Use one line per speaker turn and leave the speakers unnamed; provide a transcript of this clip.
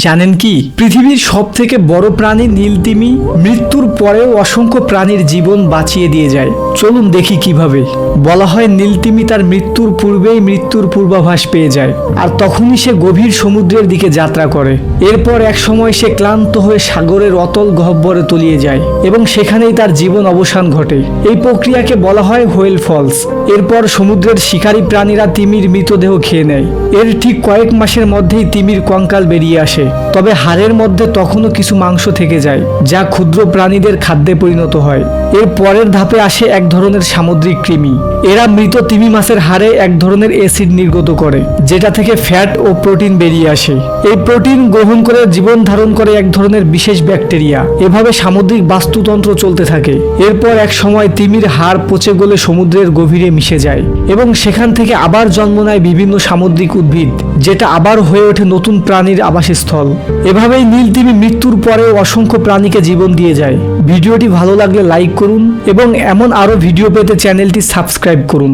জানেন কি? পৃথিবীর সব থেকে বড় প্রাণী নীলতিমি মৃত্যুর পরেও অসংখ্য প্রাণীর জীবন বাঁচিয়ে দিয়ে যায়। চলুন দেখি কীভাবে। বলা হয় নীলতিমি তার মৃত্যুর পূর্বেই মৃত্যুর পূর্বাভাস পেয়ে যায় আর তখনই সে গভীর সমুদ্রের দিকে যাত্রা করে। এরপর এক সময় সে ক্লান্ত হয়ে সাগরের অতল গহ্বরে তলিয়ে যায় এবং সেখানেই তার জীবন অবসান ঘটে। এই প্রক্রিয়াকে বলা হয় হোয়েল ফলস। এরপর সমুদ্রের শিকারী প্রাণীরা তিমির মৃতদেহ খেয়ে নেয়। এর ঠিক কয়েক মাসের মধ্যেই তিমির কঙ্কাল বেরিয়ে আসে। তবে হাড়ের মধ্যে তখনও কিছু মাংস থেকে যায়, যা ক্ষুদ্র প্রাণীদের খাদ্যে পরিণত হয়। এর পরের ধাপে আসে এক ধরনের সামুদ্রিক কৃমি। এরা মৃত তিমি মাছের হাড়ে এক ধরনের অ্যাসিড নির্গত করে, যেটা থেকে ফ্যাট ও প্রোটিন বেরিয়ে আসে। এই প্রোটিন গ্রহণ করে জীবন ধারণ করে এক ধরনের বিশেষ ব্যাকটেরিয়া। এভাবে সামুদ্রিক বাস্তুতন্ত্র চলতে থাকে। এরপর এক সময় তিমির হাড় পচে গলে সমুদ্রের গভীরে মিশে যায় এবং সেখান থেকে আবার জন্ম নেয় বিভিন্ন সামুদ্রিক উদ্ভিদ, যেটা আবার হয়ে ওঠে নতুন প্রাণীর আবাসস্থল। এভাবেই নীল তিমি মৃত্যুর পরে অসংখ্য প্রাণীকে জীবন দিয়ে যায়। ভিডিওটি ভালো লাগলে লাইক করুন এবং এমন আরও ভিডিও পেতে চ্যানেলটি সাবস্ক্রাইব করুন।